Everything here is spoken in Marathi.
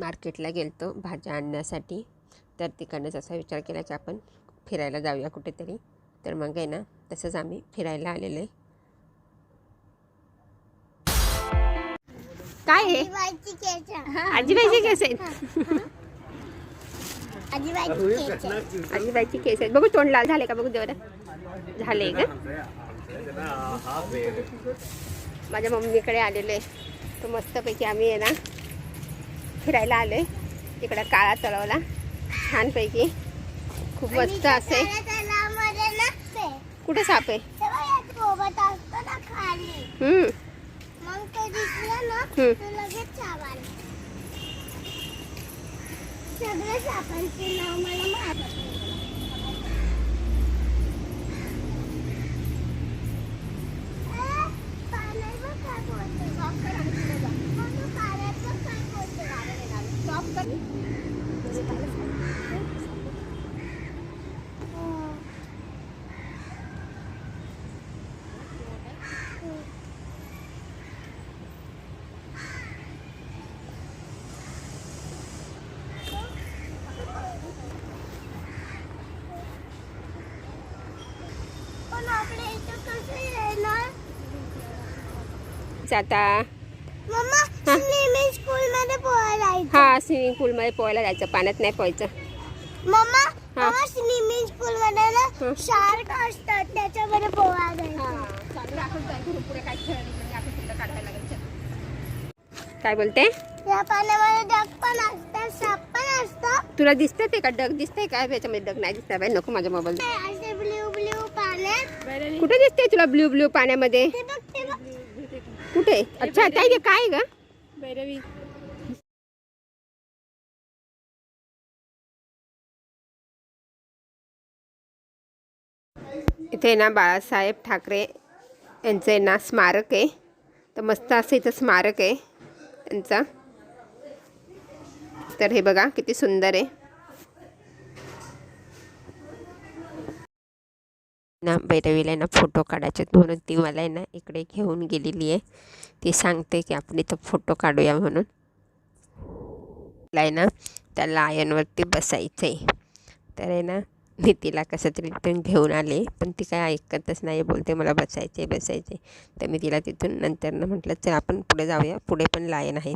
मार्केटला गेलतो भाज्या आणण्यासाठी. तर तिकडनंच असा विचार केला की आपण फिरायला जाऊया कुठेतरी. तर मग आहे ना तसंच आम्ही फिरायला आलेलो आहे. काय आहे आजीबाईची केस आजीबाईचे केस आहेत. आजीबाईची केस आहेत. बघू तोंड लाल झाले का? बघू दे बरं झाले का माझ्या मम्मीकडे आलेलो आहे. तर मस्तपैकी आम्ही आहे ना फिरायला आलो आहे तिकडं काळा तळवला छानपैकी. खूप मस्त असे. कुठं साप आहे? हम्म, मग ते दिसलं ना हम्म. तर लगेच साबण सगळे सापांचे नाव मला माहीत ए, पाण्याचं काय बोलतो? मग तू पाण्याचं काय बोलतो? हं. पण आपल्या इथं कसं येणार आता मम्मा स्विमिंग स्कूल मध्ये पोहायला जायचं. हा पाण्यात नाही पोहायचं. मम्मा हा. स्विमिंग स्कूल मध्ये ना हं. शार्क असतात. त्याच्यामध्ये पोहायला जायचं. काय बोलते? या पाण्यामध्ये डग पण असतात. साप पण तुला दिसतं ते का? डग दिसतंय का त्याच्यामध्ये डग नाही दिसत बाई. नको माझ्या मोबाईल असे ब्ल्यू ब्ल्यू पाण्यात? कुठे दिसते तुला ब्ल्यू ब्ल्यू पाण्यामध्ये? ते बघ ते बघ. कुठे? अच्छा काय ग काय ग? इथे ना बाळासाहेब ठाकरे यांचं आहे ना स्मारक आहे. तर मस्त असं इथं स्मारक आहे. यांचा तर हे बघा किती सुंदर आहे. ना भैरवीला आहे ना फोटो काढायचे म्हणून ती मला आहे ना इकडे घेऊन गेलेली आहे. ती सांगते की आपण इथं फोटो काढूया म्हणून. आहे ना त्या लायनवरती बसायचं आहे तर आहे ना मी तिला कसं तरी तिथून घेऊन आले पण ती काय ऐकतच नाही बोलते मला बसायचे बसायचे तर मी तिला तिथून नंतर म्हटलं चल आपण पुढे जाऊया पुढे पण लायन आहे.